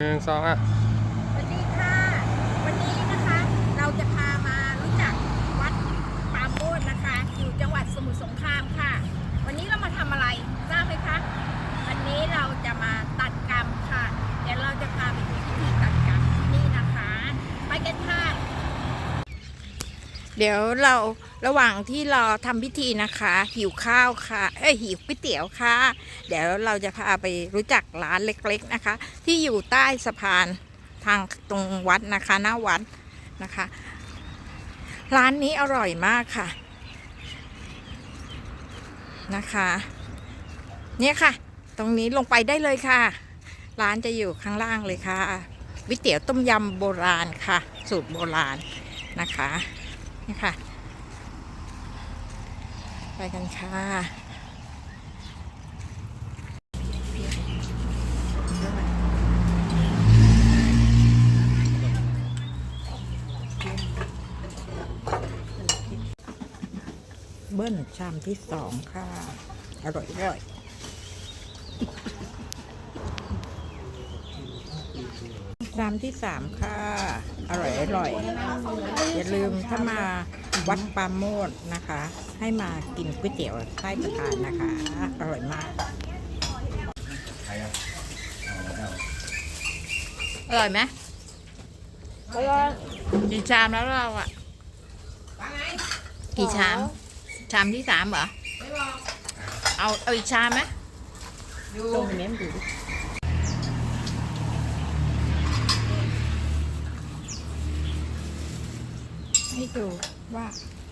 หนึ่งสองอะสวัสดีค่ะ วันนี้นะคะเราจะพามารู้จักวัดปามโบดนะคะ อยู่จังหวัดสมุทรสงครามค่ะ วันนี้เรามาทำอะไรทราบไหมคะ วันนี้เราจะมาตัดกรรมค่ะ เดี๋ยวเราจะพาไปดูพิธีตัดกรรมที่นี่นะคะ ไปกันค่ะ เดี๋ยวเราระหว่างที่รอทำพิธีนะคะ หิวข้าวค่ะ เอ้ยหิวก๋วยเตี๋ยวค่ะ เดี๋ยวเราจะพาไปรู้จักร้านเล็กๆนะคะ ที่อยู่ใต้สะพานทางตรงวัดนะคะ หน้าวัดนะคะ ร้านนี้อร่อยมากค่ะนะคะ เนี่ยค่ะ ตรงนี้ลงไปได้เลยค่ะ ร้านจะอยู่ข้างล่างเลยค่ะก๋วยเตี๋ยวต้มยำโบราณค่ะ สูตรโบราณนะคะ นี่ค่ะ ไปกันค่ะเบิ้ลชามที่สองค่ะ อร่อยอร่อยชามที่สามค่ะ อร่อยอร่อย อย่าลืมถ้ามาวัดปาโมดนะคะ ให้มากินก๋วยเตี๋ยวใต้สะพานนะคะ อร่อยมาก อร่อยไหมอร่อยกี่ชามแล้วเราอะ กี่ชาม ชามที่สามเหรอ เอา เอาอีกชามไหมตรงนี้ดูดิ ให้ดูว่า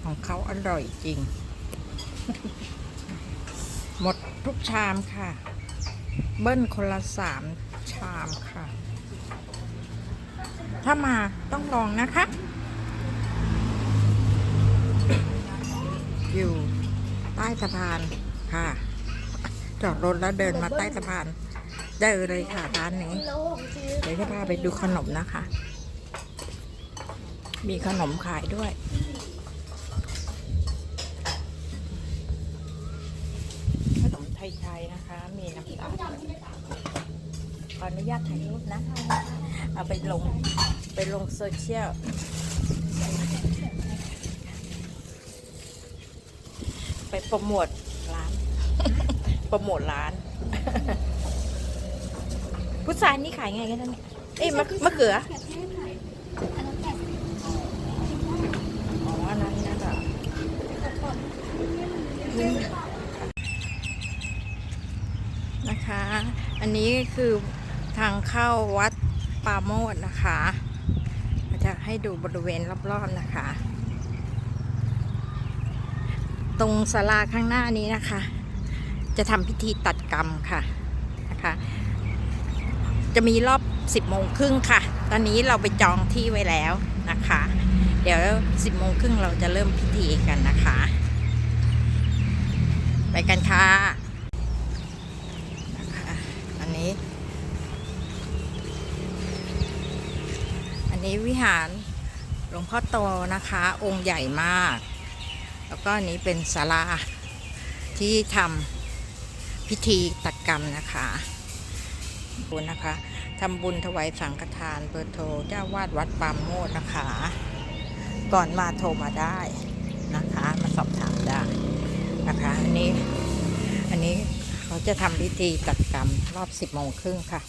ของเขาอร่อยจริง หมดทุกชามค่ะ เบิ้ลคนละสามชามค่ะ ถ้ามาต้องลองนะคะ อยู่ใต้สะพานค่ะ จอดรถแล้วเดินมาใต้สะพานเจอเลยค่ะร้านนี้ เดี๋ยวจะพาไปดูขนมนะคะ มีขนมขายด้วย ขนมไทยๆนะคะ มีน้ำตาลขออนุญาตถ่ายรูปนะ เอาไปลง ไปลงโซเชียลไปโปรโมทร้าน โปรโมทร้าน พุทรานี่ขายไงกันเนี่ยเอ้ยมะมะเขืออ๋ออันนั้นนะเหรอนะคะ อันนี้คือทางเข้าวัดปาโมดนะคะจะให้ดูบริเวณรอบๆนะคะ ตรงศาลาข้างหน้านี้นะคะ จะทำพิธีตัดกรรมค่ะนะคะ จะมีรอบ 10โมงครึ่งค่ะ ตอนนี้เราไปจองที่ไว้แล้วนะคะ เดี๋ยว 10โมงครึ่งเราจะเริ่มพิธีกันนะคะ ไปกันค่ะนะคะอันนี้ อั นี้วิหารหลวงพ่อโตนะคะ องค์ใหญ่มาก แล้วก็อันนี้เป็นศาลาที่ทำพิธีตัดกรรมนะคะบุญนะคะทำบุญถวายสังฆทานเบอร์โทรเจ้าวาดวัดปามโมดนะคะ ก่อนมาโทรมาได้นะคะ มาสอบถามได้นะคะอันนี้อันนี้เขาจะทำพิธีตัดกรรมรอบ10โมงครึ่งค่ะ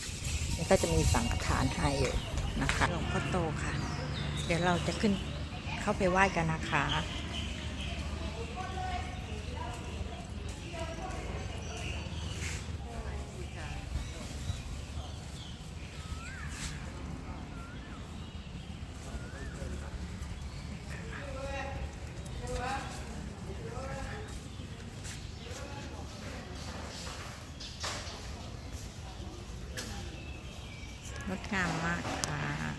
นี่ก็จะมีสังฆทานให้อยู่ นะคะหลวงพ่อโตค่ะ เดี๋ยวเราจะขึ้นเข้าไปไหว้กันนะคะงดงามมากค่ะ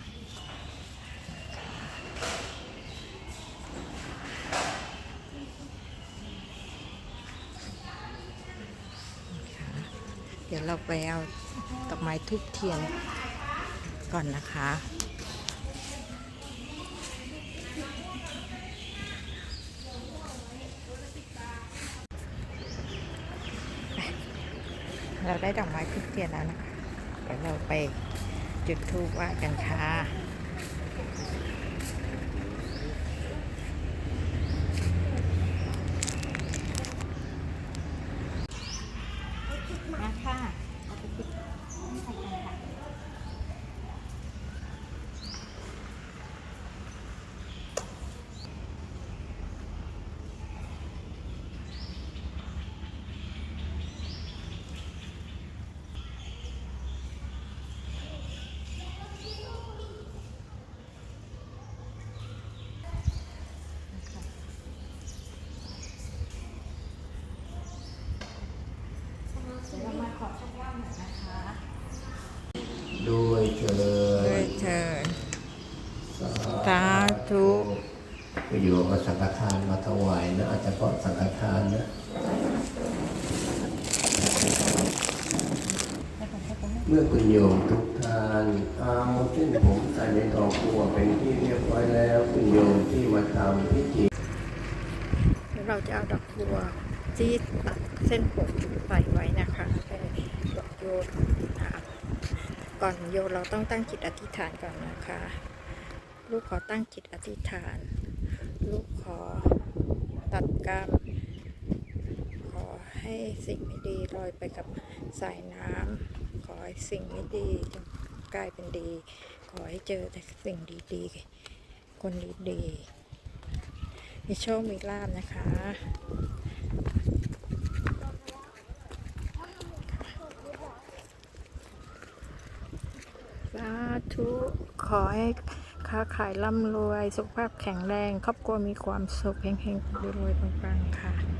เดี๋ยวเราไปเอาดอกไม้ทุบเทียนก่อนนะคะเราได้ดอกไม้ทุบเทียนแล้วนะคะ เดี๋ยวเราไปจุดธูปไหว้กันค่ะ มาค่ะเอาไปปิดใส่กันค่ะ เดี๋ยวเรามาขอชักว่าวหน่อยนะคะด้วยเถิด้วยดเถิด สาธุประโยชน์เอาสังฆทานมาถวายนะอาจจะเพราะสังฆทานนะเมื่อคุณโยมทุกทานเอาเส้นผมใส่ในดอกบัวเป็นที่เรียบร้อยแล้ว คุณโยมที่มาทำพิธีแล้วเราจะเอาดอกบัว ที่ตัดเส้นผมใส่ไว้นะคะให้ดอกโยนก่อนโยนเราต้องตั้งจิตอธิษฐานก่อนนะคะ ลูกขอตั้งจิตอธิษฐาน ลูกขอตัดกรรมขอให้สิ่งไม่ดีลอยไปกับสายน้ำขอให้สิ่งไม่ดีจงกลายเป็นดี ขอให้เจอแต่สิ่งดีๆ คนดีๆมีโชคมีลาบนะคะ สา ธุขอให้ค้าขายร่ำรวย สุขภาพแข็งแรง ครอบครัวมีความสุขเฮงๆรวยๆปังๆค่ะ